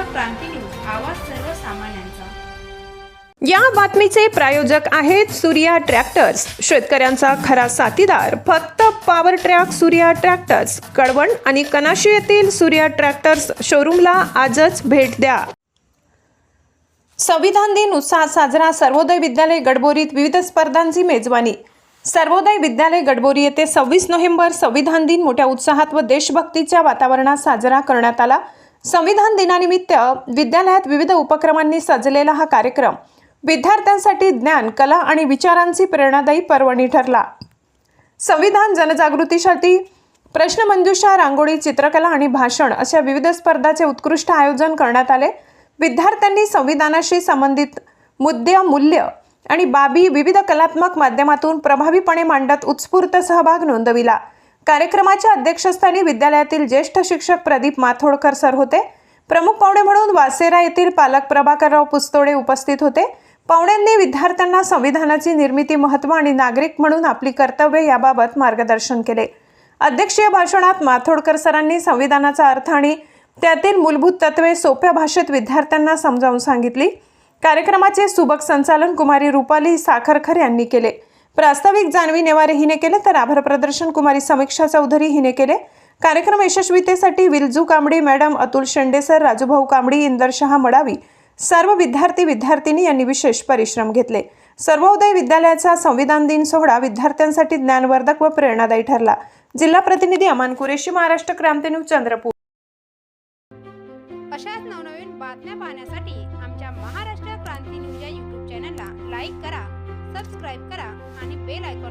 क्रांती news आवाज सर्वसामान्यांचा. या बातमीचे प्रायोजक आहेत सूर्या ट्रॅक्टर्स. शेतकऱ्यांचा खरा साथीदार फक्त power track Surya tractors. Kalwan आणि कनाशी येथील सूर्या ट्रॅक्टर्स शोरूमला आजच भेट द्या. संविधान दिन उत्साहात साजरा सर्वोदय विद्यालय गडबोरीत विविध स्पर्धांची मेजवानी. सर्वोदय विद्यालय गडबोरी येथे सव्वीस नोव्हेंबर संविधान दिन मोठ्या उत्साहात व देशभक्तीच्या वातावरणात साजरा करण्यात आला. संविधान दिनानिमित्त विद्यालयात विविध उपक्रमांनी सजलेला हा कार्यक्रम विद्यार्थ्यांसाठी ज्ञान कला आणि विचारांची प्रेरणादायी पर्वणी ठरला. संविधान जनजागृतीसाठी प्रश्नमंजुषा रांगोळी चित्रकला आणि भाषण अशा विविध स्पर्धाचे उत्कृष्ट आयोजन करण्यात आले. विद्यार्थ्यांनी संविधानाशी संबंधित मुद्दे मूल्य आणि बाबी विविध कलात्मक माध्यमातून प्रभावीपणे मांडत उत्स्फूर्त सहभाग नोंदविला. कार्यक्रमाच्या अध्यक्षस्थानी विद्यालयातील ज्येष्ठ शिक्षक प्रदीप माथोडकर सर होते. प्रमुख पाहुणे म्हणून वासेरा येथील पालक प्रभाकरराव पुस्तोडे उपस्थित होते. पाहुण्यांनी विद्यार्थ्यांना संविधानाची निर्मिती महत्त्व आणि नागरिक म्हणून आपली कर्तव्य याबाबत मार्गदर्शन केले. अध्यक्षीय भाषणात माथोडकर सरांनी संविधानाचा अर्थ आणि त्यातील मूलभूत तत्वे सोप्या भाषेत विद्यार्थ्यांना समजावून सांगितली. कार्यक्रमाचे सुबक संचालन कुमारी रुपाली साखरखर यांनी केले. प्रास्ताविक जान्हवी नेवारे हिने केले तर आभार प्रदर्शन कुमारी समीक्षा चौधरी हिने केले. कार्यक्रम यशस्वीतेसाठी विलजू कांबडी मॅडम अतुल शेंडेसर राजूभाऊ कांबडी इंदर शहा मडावी सर्व विद्यार्थी विद्यार्थिनी यांनी विशेष परिश्रम घेतले. सर्वोदय विद्यालयाचा संविधान दिन सोहळा विद्यार्थ्यांसाठी ज्ञानवर्धक व प्रेरणादायी ठरला. जिल्हा प्रतिनिधी अमान कुरेशी महाराष्ट्र क्रांती न्यूज चंद्रपूर. अशाच नवनवीन बातम्या पाहण्यासाठी आमच्या महाराष्ट्र क्रांती न्यूज या यूट्यूब चॅनलला लाईक करा. सबस्क्राईब करा आणि बेल आयकॉन